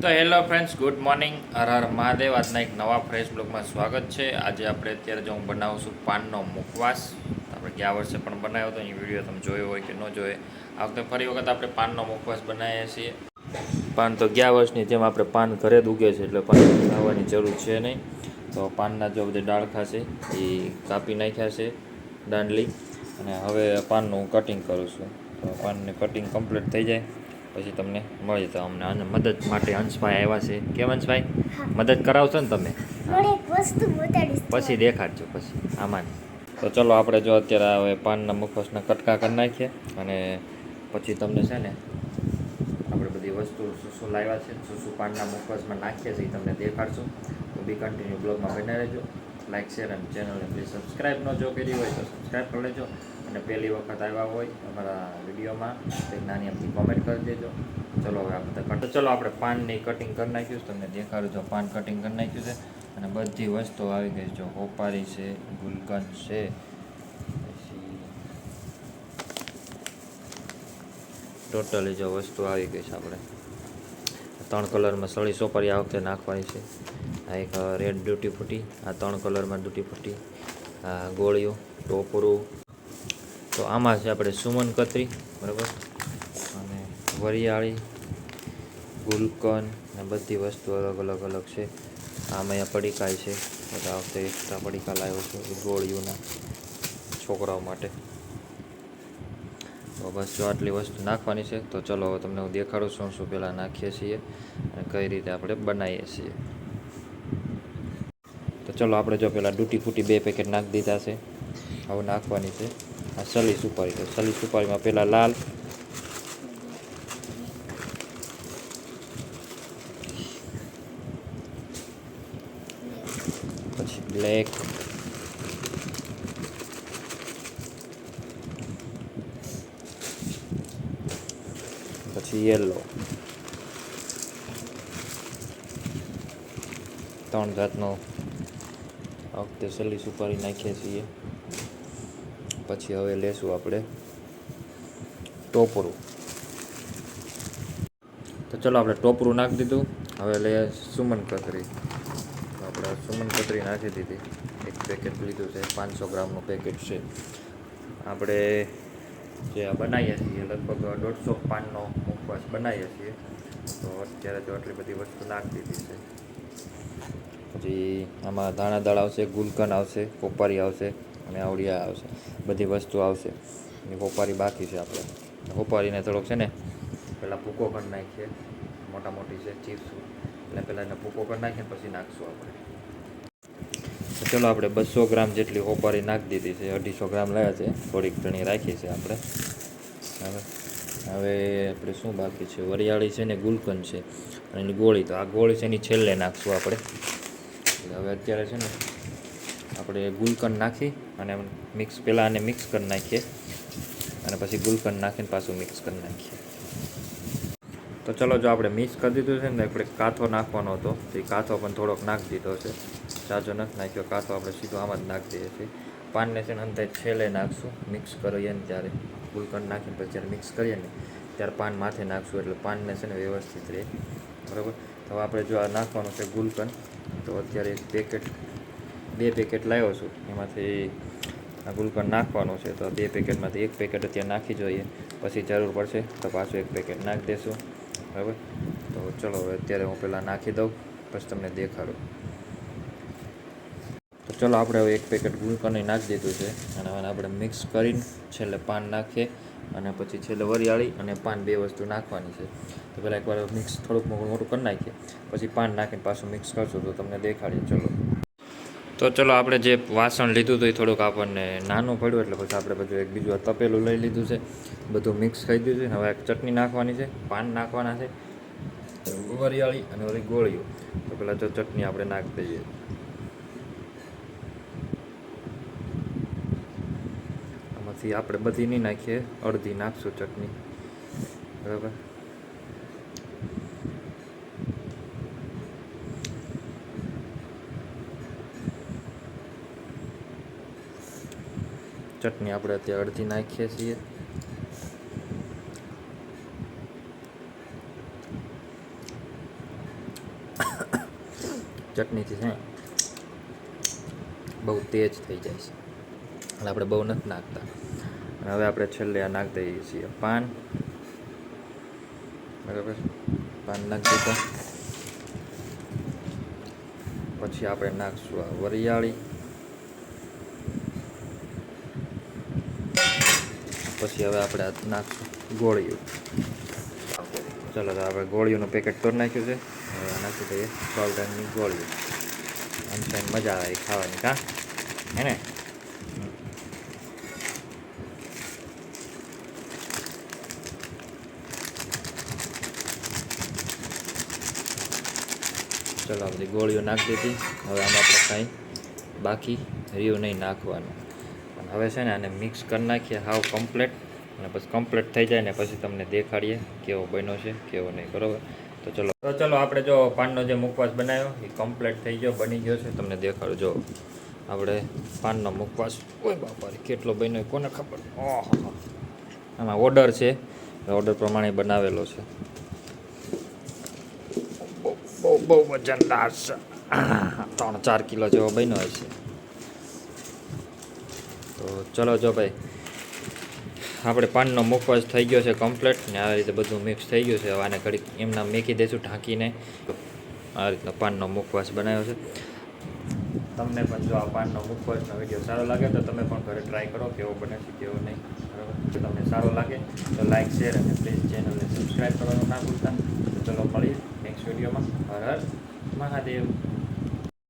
તો hello friends, good morning. Har Har Mahadev. આજના એક નવા ફ્રેશ બ્લોગમાં સ્વાગત છે. આજે આપણે અત્યારે જો હું બનાવું છું પાનનો મુખવાસ. આપણે ગયા વર્ષે પણ બનાવ્યો હતો. એ વીડિયો તમે જોયો હોય કે ન જોયો. આ વખતે ફરી વખત આપણે પાનનો મુખવાસ બનાવીએ છીએ. પાન તો ગયા વર્ષની જેમ આપણે પાન ઘરે જ ઉગે છે, એટલે પાન ખાવાની જરૂર છે નહીં. તો પાનના જો બધા ડાળખા છે એ કાપી નાખ્યા છે દાંડલી. અને હવે પાનનું કટિંગ કરું છું. તો પાનની કટિંગ કમ્પ્લીટ થઈ જાય. પછી તમને મળી તો અમને અને મદદ માટે હંસભાઈ આવ્યા છે. કેમ હંસભાઈ મદદ કરાવશો ને તમે? પછી દેખાડજો પછી. આમાં. તો ચલો આપણે જો અત્યારે હવે પાનના મુખવાસના કટકા કરી નાખીએ અને પછી તમને છે ને આપણે બધી વસ્તુ શું શું લાવ્યા છે. શું શું પાનના મુખવાસમાં નાખીએ છીએ તમને દેખાડશું. તો બી કન્ટિન્યુ બ્લોગમાં બને રહેજો. લાઇક શેર અને ચેનલને પ્લીઝ સબસ્ક્રાઈબ ન જો કરી હોય તો સબસ્ક્રાઈબ કરી લેજો. અને પહેલી વખત આવ્યા હોય અમારા વિડીયોમાં, તો નાની આપણી કોમેન્ટ કરી દેજો. ચલો હવે આપણે કટ ચલો આપણે પાનની કટિંગ કરી નાખ્યું છે, તમને દેખાડું જો પાન કટિંગ કરી નાખ્યું છે. અને બધી વસ્તુઓ આવી ગઈ છે. જો હોપારી છે, ગુલકંદ છે, પછી ટોટલી જો વસ્તુ આવી ગઈ છે આપણે. ત્રણ કલરમાં સળી સોપારી આ વખતે નાખવાની છે. આ એક રેડ ડ્યુટી ફૂટી, આ ત્રણ કલરમાં ડ્યુટી ફૂટી. આ ગોળીઓ, ટોપરું તો આમાં છે આપણે સુમન કતરી, બરાબર? અને વરિયાળી, ગુલકન ને બધી વસ્તુ અલગ અલગ અલગ છે. આમાં અહીંયા પડીકાય છે. બધા વખતે એક્સ્ટ્રા પડીકા લાવ્યો છે ગોળીઓના છોકરાઓ માટે. તો બસ જો આટલી વસ્તુ નાખવાની છે, તો ચલો હવે તમને હું દેખાડું છું શું પહેલાં નાખીએ છીએ અને કઈ રીતે આપણે બનાવીએ છીએ. તો ચલો આપણે જો પહેલાં ડૂટી ફૂટી બે પેકેટ નાખી દીધા છે. હવે નાખવાની છે. આ સલી સુપારી તો સલી સુપારીમાં પહેલાં લાલ. પછી બ્લેક. પછી યલો. ત્રણ જાતનો આ વખતે સલી સુપારી નાખીએ છીએ. પછી હવે લેશું આપણે ટોપરું. તો ચલો આપણે ટોપરું નાખી દીધું. હવે લઈએ સુમન કતરી. આપણે સુમન કતરી નાખી દીધી. એક પેકેટ લીધું છે, પાંચસો ગ્રામનું પેકેટ છે. આપણે જે બનાવીએ છીએ, લગભગ દોઢસો પાનનો મુખવાસ બનાવીએ છીએ. તો અત્યારે તો આટલી બધી વસ્તુ નાખી દીધી છે. પછી આમાં ધાણા દાળ આવશે ગુલકન આવશે, કોપારી આવશે. અને આવડિયા આવશે. બધી વસ્તુ આવશે. અને હોપારી બાકી છે આપણે. હોપારીને થોડોક છે ને પહેલાં ભૂકો કરી નાખીએ. મોટા મોટી છે, ચીપ્સ. એટલે પહેલાં એને ભૂકો કરી નાખીએ પછી નાખશું આપણે. ચલો આપણે બસો ગ્રામ જેટલી હોપારી નાખી દીધી છે. અઢીસો ગ્રામ લાવ્યા છે. થોડીક ઘણી રાખી છે આપણે. હવે હવે આપણે શું બાકી છે? વરિયાળી છે ને ગુલકંદ છે. અને એની ગોળી તો આ ગોળી છે એની છેલ્લે નાખશું આપણે. હવે અત્યારે છે ને આપણે ગુલકંદ નાખી અને મિક્સ, પહેલાં આને મિક્સ કરી નાખીએ. અને પછી ગુલકંદ નાખીને પાછું મિક્સ કરી નાખીએ. તો ચલો, જો આપણે મિક્સ કરી દીધું છે ને આપણે કાથો નાખવાનો હતો. તો એ કાથો પણ થોડોક નાખી દીધો છે. સાજો નથી નાખ્યો, કાથો આપણે સીધો આમાં જ નાખી દઈએ છીએ. પાનને છે ને અંતે છેલ્લે નાખશું, મિક્સ કરીએ ને ત્યારે ગુલકંદ નાખીને પછી જ્યારે મિક્સ કરીએ ને, ત્યારે પાન માથે નાખશું એટલે પાનને છે ને વ્યવસ્થિત રહે. બરાબર? તો આપણે જો આ નાખવાનું છે ગુલકંદ, તો અત્યારે એક પેકેટ બે પેકેટ લાવ્યો છું. એમાંથી આ ગુલકંદ નાખવાનું છે. તો બે પેકેટમાંથી એક પેકેટ અત્યારે નાખી જોઈએ. પછી જરૂર પડશે તો પાછું એક પેકેટ નાખી દેશું. બરાબર? તો ચલો, હવે અત્યારે હું પહેલાં નાખી દઉં. પછી તમને દેખાડું. તો ચલો, આપણે હવે એક પેકેટ ગુલકંદ નાખી દીધું છે. અને હવે આપણે મિક્સ કરીને છેલ્લે પાન નાખીએ. અને પછી છેલ્લે વરિયાળી અને પાન બે વસ્તુ નાખવાની છે. તો પહેલાં એકવાર મિક્સ થોડુંક મોટું મોટું કરી નાખીએ. પછી પાન નાખીને પાછું મિક્સ કરશું તો તમને દેખાડીએ. ચલો. તો ચલો આપણે જે વાસણ લીધું હતું એ થોડુંક આપણને નાનું પડ્યું એટલે પછી આપણે બધું એક બીજું તપેલું લઈ લીધું છે. બધું મિક્સ કરી દીધું છે. હવે એક ચટણી નાખવાની છે. પાન નાખવાના છે. વરિયાળી અને વળી ગોળીઓ. તો પહેલાં જો ચટણી આપણે નાખી દઈએ. આમાંથી આપણે બધી નહીં નાખીએ. અડધી નાખશું ચટણી. બરાબર? ચટણી આપણે અત્યારે અડધી નાખીએ છીએ. ચટણીથી છે બહુ તેજ થઈ જાય છે. એટલે આપણે બહુ નથી નાખતા. અને હવે આપણે છેલ્લે આ નાખી દઈએ છીએ પાન. બરાબર? પાન નાખી દીધા. પછી આપણે નાખશું આ વરિયાળી. પછી હવે આપણે આ નાખશું. ગોળીઓ. ચાલો તો આપણે ગોળીઓનું પેકેટ તોડ નાખ્યું છે. હવે નાખી દઈએ પાવડરની ગોળીઓ. આમ છે મજા આવે ખાવાની કા? હે ને? ચલો આ બધી ગોળીઓ નાખી દીધી. હવે આમાં આપણે કાંઈ બાકી રહ્યું નહીં નાખવાનું. હવે છે ને આને મિક્સ કરી નાખીએ, હાવ કમ્પ્લેટ અને પછી કમ્પ્લેટ થઈ જાય ને પછી તમને દેખાડીએ કેવો બન્યો છે, કેવો નહીં, બરાબર? તો ચલો. તો ચલો, આપણે જો પાનનો જે મુખવાસ બનાવ્યો, એ કમ્પ્લેટ થઈ ગયો, બની ગયો છે. તમને દેખાડું, જો. આપણે પાનનો મુખવાસ, ઓય બાપારે, કેટલો બન્યો કોને ખબર? ઓહો. આમાં ઓર્ડર છે. ઓર્ડર પ્રમાણે બનાવેલો છે. બહુ બહુ વજનદાર છે. ત્રણ ચાર કિલો જેવો બન્યો હશે. તો ચલો જો ભાઈ, આપણે પાનનો મુખવાસ થઈ ગયો છે કમ્પ્લીટ ને આ રીતે બધું મિક્સ થઈ ગયું છે. હવે આને ઘડીક એમના મેકી દઈશું ઢાંકીને. આ રીતનો પાનનો મુખવાસ બનાવ્યો છે. તમને પણ જો આ પાનનો મુખવાસનો વીડિયો સારો લાગે તો તમે પણ ઘરે ટ્રાય કરો, કેવો બને છે, કેવો નહીં. બરાબર? જો તમને સારો લાગે તો લાઇક શેર અને પ્લીઝ ચેનલને સબસ્ક્રાઈબ કરવાનું ના ભૂલતા. તો ચલો મળીએ નેક્સ્ટ વિડીયોમાં હર હર મહાદેવ.